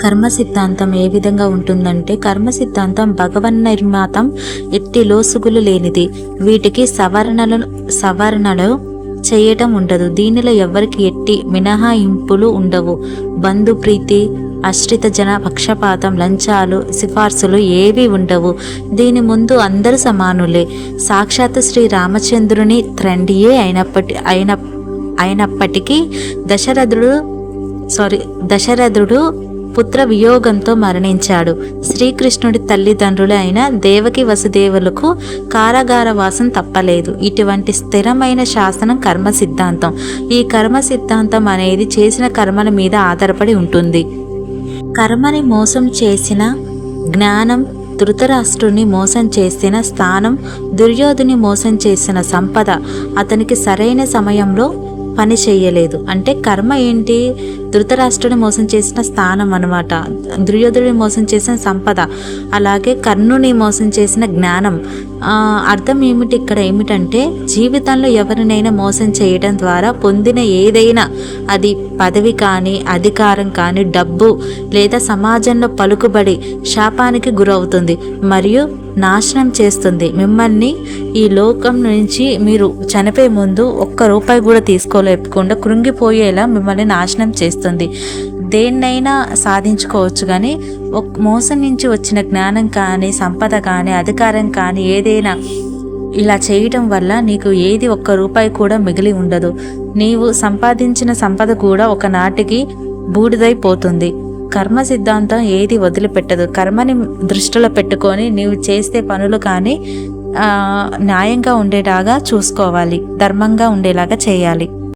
కర్మ సిద్ధాంతం ఏ విధంగా ఉంటుందంటే కర్మ సిద్ధాంతం భగవన్ నిర్మాతం ఎట్టి లోసుగులు లేనిది. వీటికి సవరణలు సవరణలు చేయటం ఉండదు. దీనిలో ఎవరికి ఎట్టి మినహాయింపులు ఉండవు. బంధు ప్రీతి ఆశ్రిత జన పక్షపాతం లంచాలు సిఫార్సులు ఏవి ఉండవు. దీని ముందు అందరు సమానులే. సాక్షాత్ శ్రీ రామచంద్రుని త్రండియే అయినప్పటి అయిన అయినప్పటికీ దశరథుడు సారీ దశరథుడు పుత్ర వియోగంతో మరణించాడు. శ్రీకృష్ణుడి తల్లిదండ్రులు అయిన దేవకి వసుదేవులకు కారాగార వాసం తప్పలేదు. ఇటువంటి స్థిరమైన శాసనం కర్మ సిద్ధాంతం ఈ కర్మ సిద్ధాంతం అనేది చేసిన కర్మల మీద ఆధారపడి ఉంటుంది. కర్మని మోసం చేసిన జ్ఞానం ధృతరాష్ట్రుని మోసం చేసిన స్థానం దుర్యోధుని మోసం చేసిన సంపద అతనికి సరైన సమయంలో పని చేయలేదు. అంటే కర్మ ఏంటి? ధృతరాష్ట్రుని మోసం చేసిన స్థానం అనమాట దుర్యోధుడిని మోసం చేసిన సంపద అలాగే కర్ణుని మోసం చేసిన జ్ఞానం. అర్థం ఏమిటి ఇక్కడ? ఏమిటంటే జీవితంలో ఎవరినైనా మోసం చేయడం ద్వారా పొందిన ఏదైనా అది పదవి కానీ అధికారం కానీ డబ్బు లేదా సమాజంలో పలుకుబడి శాపానికి గురవుతుంది. మరియు నాశనం చేస్తుంది. మిమ్మల్ని ఈ లోకం నుంచి మీరు చనిపోయే ముందు ఒక్క రూపాయి కూడా తీసుకోలేకుండా కృంగిపోయేలా మిమ్మల్ని నాశనం చేస్తుంది. దేన్నైనా సాధించుకోవచ్చు కానీ ఒక మోసం నుంచి వచ్చిన జ్ఞానం కానీ సంపద కానీ అధికారం కానీ ఏదైనా ఇలా చేయటం వల్ల నీకు ఏది ఒక్క రూపాయి కూడా మిగిలి ఉండదు. నీవు సంపాదించిన సంపద కూడా ఒకనాటికి బూడిదైపోతుంది. కర్మ సిద్ధాంతం ఏది వదిలిపెట్టదు. కర్మని దృష్టిలో పెట్టుకొని నీవు చేసే పనులు కానీ న్యాయంగా ఉండేలాగా చూసుకోవాలి. ధర్మంగా ఉండేలాగా చేయాలి.